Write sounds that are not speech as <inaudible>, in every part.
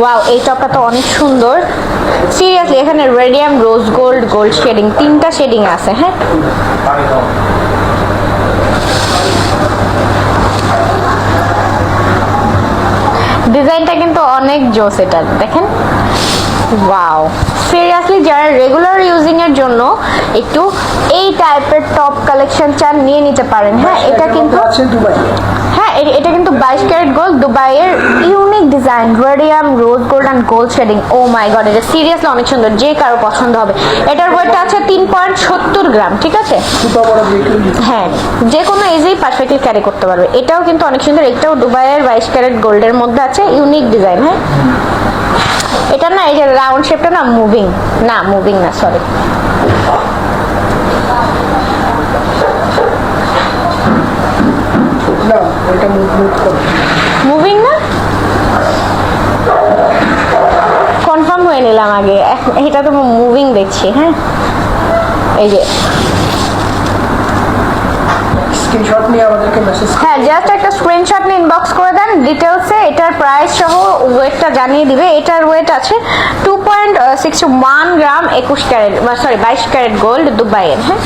Wow এই টপটা তো অনেক সুন্দর। সিরিয়াসলি এখানে radium rose gold gold shading তিনটা শেডিং আছে হ্যাঁ? ডিজাইনটা কিন্তু অনেক জোস এটা, দেখেন? ওয়াও সিরিয়াসলি যারা রেগুলার ইউজিং এর জন্য একটু এই টাইপের টপ কালেকশন চান নিয়ে নিতে পারেন। হ্যাঁ এটা কিন্তু হ্যাঁ এটা কিন্তু বাইশ ক্যারেট গোল্ড দুবাইয়ের unique design radium rose gold and gold shading oh my god এটা সিরিয়াসলি অনেক সুন্দর যে কারও পছন্দ হবে। এটার ওয়েটটা আছে তিন পয়েন্ট সত্তর গ্রাম ঠিক আছে? হ্যাঁ যে কোনো এজেই পারফেক্টলি ক্যারি করতে পারবে। এটাও কিন্তু অনেক সুন্দর এটাও দুবাইয়ের বাইশ ক্যারেট গোল্ডের মধ্যে আছে ইউনিক ডিজাইন হ্যাঁ? এটা না এই যে রাউন্ড শেপটা না মুভিং না মুভিং না সরি মুভিং না? কনফার্ম হয়ে নিলাম আগে। এটা তো মুভিং দেখছি হ্যাঁ? এই যে। স্ক্রিনশট নিয়ে আমাদেরকে মেসেজ হ্যাঁ জাস্ট একটা স্ক্রিনশট নিয়ে ইনবক্স করে দেন ডিটেলসে এটার প্রাইস সহ ওয়েটটা জানিয়ে দিবে। এটার ওয়েট আছে two point six one gram একুশ ক্যারেট সরি বাইশ ক্যারেট গোল্ড দুবাইয়ের হ্যাঁ?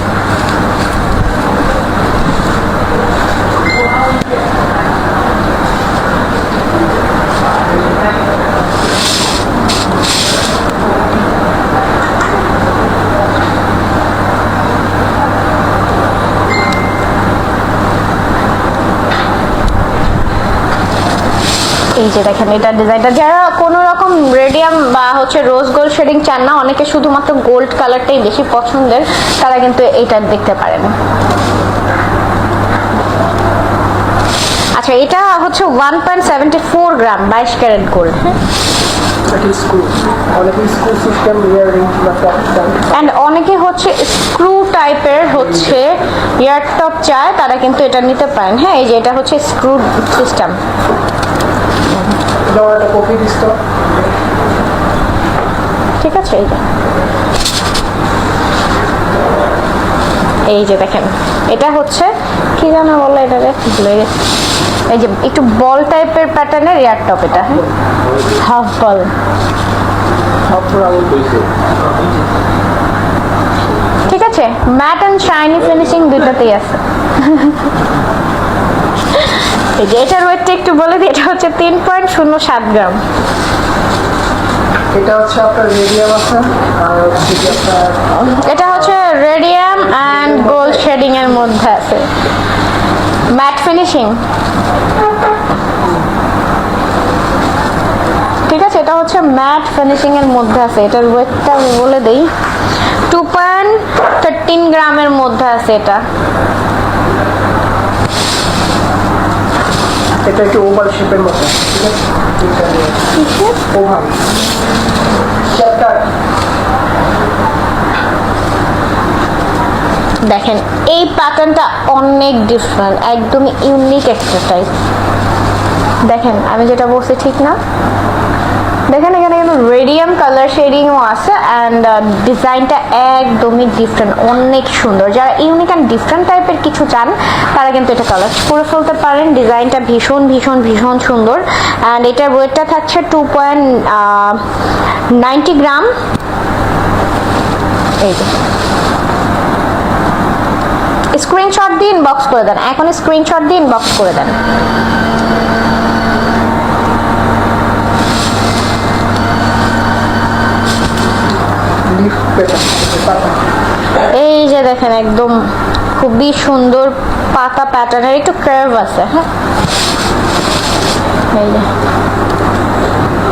এই যে দেখেন এটা ডিজাইনটা যারা কোনো রকম রেডিয়াম বা হচ্ছে রোজ গোল্ড শেডিং চান না অনেকে শুধুমাত্র গোল্ড কালারটাই বেশি পছন্দের তারা কিন্তু এইটা দেখতে পারেন। আচ্ছা এটা হচ্ছে one point seventy four gram বাইশ ক্যারেট গোল্ড হ্যাঁ ইয়ারিং টপ অ্যান্ড অনেকে হচ্ছে স্ক্রু টাইপের হচ্ছে ইয়ারটপ চায় তারা কিন্তু এটা নিতে পারেন। হ্যাঁ এই যে এটা হচ্ছে স্ক্রু সিস্টেম ঠিক আছে এই যে এই যে দেখেন, এটা হচ্ছে, কি জানা বলে এটা ভুলে এই যে একটু বল টাইপের প্যাটার্নের এয়ার টপ এটা হ্যাঁ? হাফ বল ঠিক আছে? ম্যাট অ্যান্ড শাইনি ফিনিশিং দুটোতেই আছে। <laughs> এই যে এটার ওয়েটটা একটু বলে দিই এটা হচ্ছে তিন পয়েন্ট শূন্য সাত গ্রাম। এটা হচ্ছে আপনার রেডিয়াম আছে আর হচ্ছে এটা হচ্ছে রেডিয়াম অ্যান্ড গোল্ড শেডিং এর মধ্যে আছে। ম্যাট ফিনিশিং ঠিক আছে এটা হচ্ছে ম্যাট ফিনিশিং এর মধ্যে আছে এটার ওয়েটটা আমি বলে দেই। টু পয়েন্ট থার্টিন গ্রামের মধ্যে আছে এটা। এটা একটু শেপের মতো দেখেন, এই প্যাটার্নটা অনেক ডিফারেন্ট একদম ইউনিক এক্সারসাইজ দেখেন, আমি যেটা বলছি ঠিক না? দেখেন এখানে কিন্তু রেডিয়াম কালার শেডিংও আছে অ্যান্ড ডিজাইনটা একদমই ডিফারেন্ট অনেক সুন্দর। যারা ইউনিক অ্যান্ড ডিফারেন্ট টাইপের কিছু চান, তারা কিন্তু এটা কালার করে ফেলতে পারেন। ডিজাইনটা ভীষণ ভীষণ ভীষণ সুন্দর। অ্যান্ড এটার ওয়েটটা থাকছে টু পয়েন্ট গ্রাম এই যে। স্ক্রিনশট দিয়ে ইনবক্স করে দেন। এখন স্ক্রিনশট দিয়ে ইনবক্স করে দেন। এই যে দেখেন একদম খুবই সুন্দর পাতা প্যাটার্নের একটু কার্ভ আছে হ্যাঁ?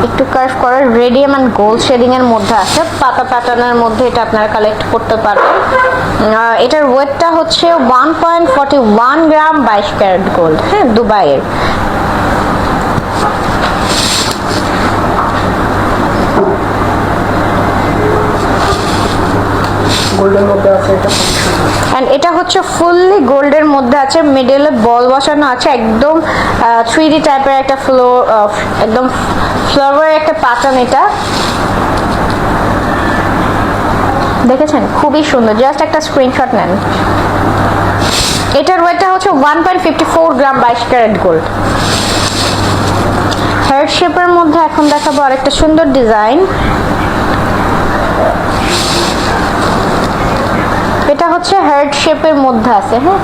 একটু কার্ভ করার রেডিয়াম অ্যান্ড গোল্ড শেডিং এর মধ্যে আছে। পাতা প্যাটার্নের মধ্যে এটা আপনারা কালেক্ট করতে পারবেন। এটার ওয়েটটা হচ্ছে one point forty one gram বাইশ ক্যারেট গোল্ড হ্যাঁ? দুবাইয়ের। অ্যান্ড এটা হচ্ছে ফুললি গোল্ডের মধ্যে আছে মিডলে বল বসানো আছে, একদম থ্রি ডি টাইপের একটা ফ্লোর একদম ফ্লাওয়ার একটা প্যাটার্ন এটা। দেখেছেন? খুবই সুন্দর। জাস্ট একটা স্ক্রিনশট নেন। এটার ওয়েটটা হচ্ছে one point fifty four gram বাইশ ক্যারেট গোল্ড হার্ট শেপের মধ্যে এখন দেখাবো আরেকটা সুন্দর ডিজাইন এটা হচ্ছে হার্ট শেপের মধ্যে আছে হ্যাঁ?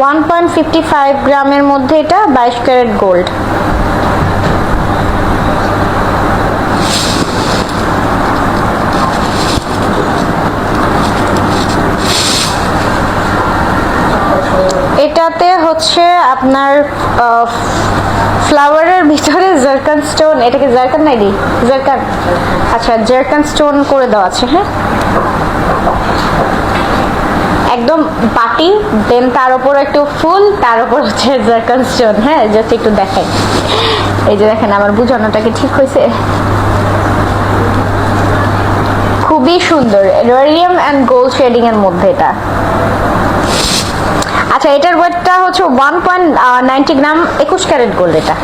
ওয়ান পয়েন্ট ফিফটি ফাইভ গ্রামের মধ্যে এটা বাইশ ক্যারেট গোল্ড এটাতে হচ্ছে আপনার ফ্লাওয়ারের ভিতরে জারকান স্টোন এটাকে জারকান নাই দি জারকান আচ্ছা জারকান স্টোন করে দেওয়া আছে হ্যাঁ? একদম পাটি দেন তার উপর একটু ফুল, তার উপর হচ্ছে জারকান স্টোন হ্যাঁ? জাস্ট একটু দেখাই। এই যে দেখেন, আমার বুঝানোটা কি ঠিক হয়েছে? খুবই সুন্দর রেডিয়াম অ্যান্ড গোল্ড শেডিং এর মধ্যে এটা। আচ্ছা এটার ওয়েটটা হচ্ছে ওয়ান পয়েন্ট নাইনটি গ্রাম, একুশ ক্যারেট গোল্ড এটা।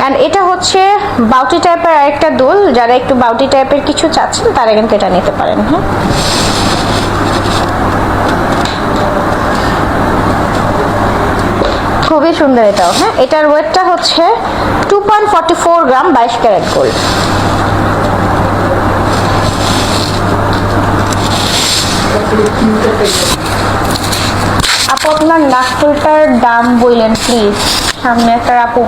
অ্যান্ড এটা হচ্ছে বাউটি টাইপের আরেকটা দোল। যারা একটু বাউটি টাইপের কিছু চাচ্ছেন, তারা কিন্তু এটা নিতে পারেন হ্যাঁ। খুবই সুন্দর এটাও হ্যাঁ। এটার ওয়েটটা হচ্ছে two point forty four gram, বাইশ ক্যারেট গোল্ড তিনটে পেয়ে আপু, আপনার নাকফুলটার দাম বললেন প্লিজ সামনে একটা আপু।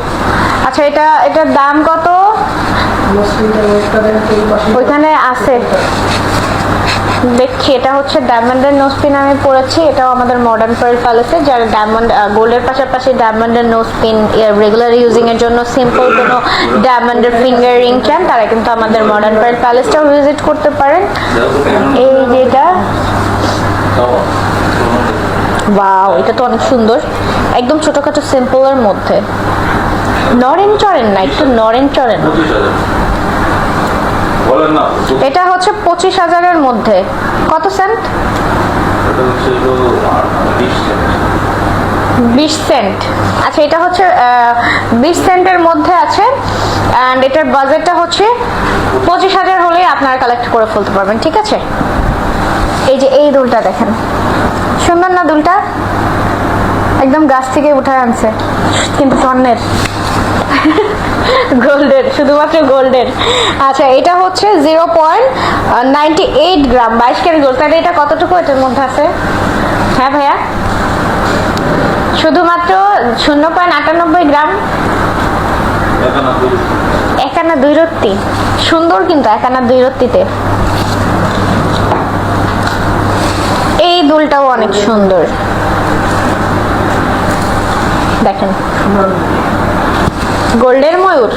আচ্ছা এটা, এটার দাম কত? ওইখানে আছে। দেখছি এটা হচ্ছে ডায়মন্ডের নোসপিন আমি পড়েছি, এটাও আমাদের মডার্ন পার্ল প্যালেসে যারা ডায়মন্ড গোল্ডের পাশাপাশি ডায়মন্ডের নোসপিন রেগুলার ইউজিং এর জন্য সিম্পল কোনো ডায়মন্ডের ফিঙ্গার রিং চান তারা কিন্তু আমাদের মডার্ন পার্ল প্যালেসটাও ভিজিট করতে পারেন। এই যেটা ওয়াও এটা তো অনেক সুন্দর, একদম ছোটখাটো সিম্পলের মধ্যে। নরেন চড়েন না, একটু নরেন চড়েন বলেন না। এটা হচ্ছে পঁচিশ হাজারের মধ্যে। কত সেন্ট বিশ সেন্ট আচ্ছা এটা হচ্ছে বিশ সেন্টের মধ্যে আছে অ্যান্ড এটার বাজেটটা হচ্ছে পঁচিশ হাজার হলেই আপনারা কালেক্ট করে ফেলতে পারবেন ঠিক আছে? এই যে এই দুলটা দেখেন। সুন্দর না দুলটা? একদম গাছ থেকে উঠে আনছে। কিন্তু স্বর্ণের। গোল্ডের, শুধুমাত্র গোল্ডের। আচ্ছা এটা হচ্ছে zero point ninety eight gram, বাইশ ক্যারেট গোল্ড। তাহলে এটা কতটুকু এটার মধ্যে আছে? হ্যাঁ ভাইয়া? শুধুমাত্র শূন্য পয়েন্ট আটানব্বই গ্রাম? একানা দুই রত্তি। সুন্দর কিন্তু একানা দুই রত্তিতে। এই দুলটাও অনেক সুন্দর। দেখেন। গোল্ডের ময়ূর।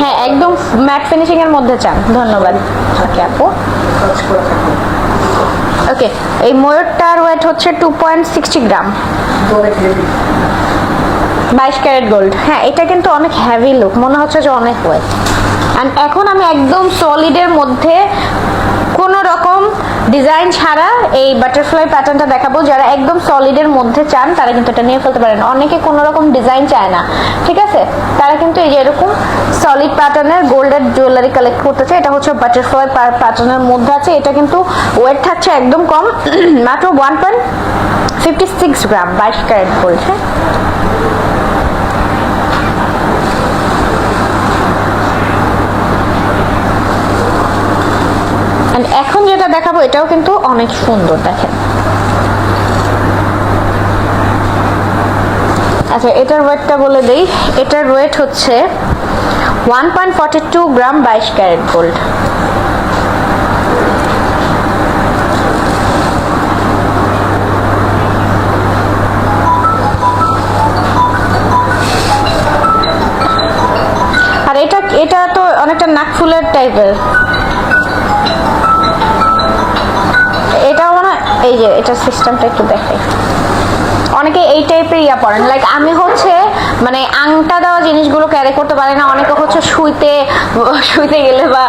হ্যাঁ একদম ম্যাট ফিনিশিং এর মধ্যে চান। ধন্যবাদ। ওকে আপু। ওকে এই ময়ূরটার ওয়েট হচ্ছে টু পয়েন্ট সিক্সটি গ্রাম বাইশ ক্যারেট গোল্ড হ্যাঁ এটা কিন্তু অনেক হ্যাভি লুক মনে হচ্ছে যে অনেক ওয়েট অ্যান্ড এখন আমি একদম সলিডের মধ্যে কোনো রকম ডিজাইন ছাড়া এই বাটারফ্লাই প্যাটার্নটা দেখাবো। যারা একদম সলিডের মধ্যে চান, তারা কিন্তু এটা নিয়ে ফেলতে পারেন। অনেকে কোনো রকম ডিজাইন চায় না, ঠিক আছে? তারা কিন্তু এই যে এরকম সলিড প্যাটার্নের গোল্ডের জুয়েলারি কালেক্ট করতে চায়। এটা হচ্ছে বাটারফ্লাই প্যাটার্নের মধ্যে আছে। এটা কিন্তু ওয়েট থাকছে একদম কম। <clears throat> মাত্র one point fifty six gram বাইশ ক্যারেট গোল্ড এখন যেটা দেখাবো, এটাও কিন্তু অনেক সুন্দর, দেখেন। আচ্ছা এটার ওয়েটটা বলে দেই। এটার ওয়েট হচ্ছে one point forty two gram বাইশ ক্যারেট গোল্ড। আর এটা এটা তো অনেকটা নাকফুলের টাইপের এই যে, এটা সিস্টেমটা একটু দেখাই অনেকে এই টাইপের ইয়া পরেন লাইক আমি হচ্ছে মানে আংটা দেওয়া জিনিসগুলো ক্যারি করতে পারি না, অনেকে হচ্ছে শুইতে শুইতে গেলে বা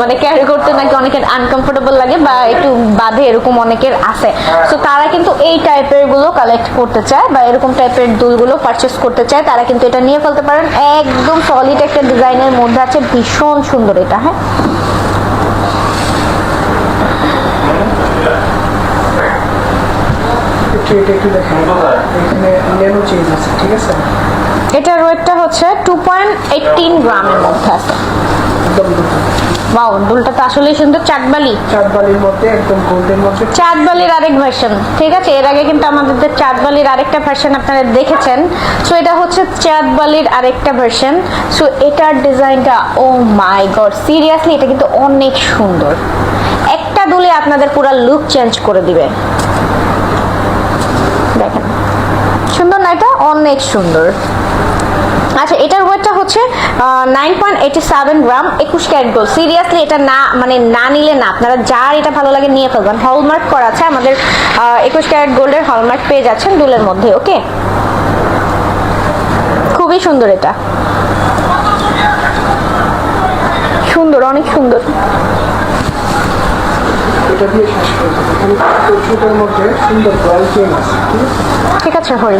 মানে ক্যারি করতে নাকি অনেকের আনকমফোর্টেবল লাগে বা একটু বাঁধে এরকম অনেকের আছে। তো তারা কিন্তু এই টাইপেরগুলো কালেক্ট করতে চায় বা এরকম টাইপের দুলগুলো পারচেস করতে চায়, তারা কিন্তু এটা নিয়ে ফেলতে পারেন। একদম সলিড একটা ডিজাইনের মধ্যে আছে, ভীষণ সুন্দর এটা হ্যাঁ? একটু এটা একটু দেখেন। এখানে ন্যানো চেঞ্জ আছে ঠিক আছে? এটার ওয়েটটা হচ্ছে টু পয়েন্ট এইটিন গ্রামের মধ্যে আছে। বাউ দুলটা তো আসলেই সুন্দর চাটবালি। চাঁদবালির মধ্যে একদম গোল্ডের মধ্যে। চাঁদবালির আরেক ভার্সন ঠিক আছে? এর আগে কিন্তু আমাদের যে চাঁদবালির আরেকটা ভার্সন আপনারা দেখেছেন। সো এটা হচ্ছে চাঁদবালির আরেকটা ভার্সন সো এটার ডিজাইনটা ও মাই গড সিরিয়াসলি এটা কিন্তু অনেক সুন্দর। একটা দুলে আপনাদের পুরো লুক চেঞ্জ করে দিবে দেখেন সুন্দর না এটা? অনেক সুন্দর। আচ্ছা এটার ওয়েটটা হচ্ছে nine point eighty seven gram, একুশ ক্যারেট গোল্ড সিরিয়াসলি এটা না মানে না নিলে না, আপনারা যার এটা ভালো লাগে নিয়ে ফেলবেন। হলমার্ক করা আছে, আমাদের একুশ ক্যারেট গোল্ডের হলমার্ক পেয়ে যাচ্ছেন দুলের মধ্যে ওকে খুবই সুন্দর এটা। সুন্দর, অনেক সুন্দর। এটা দিয়ে শেষ করে দেবো। এখানে মধ্যে সুন্দর গোয়াল চেন আছে? ঠিক আছে, হরি ভাই।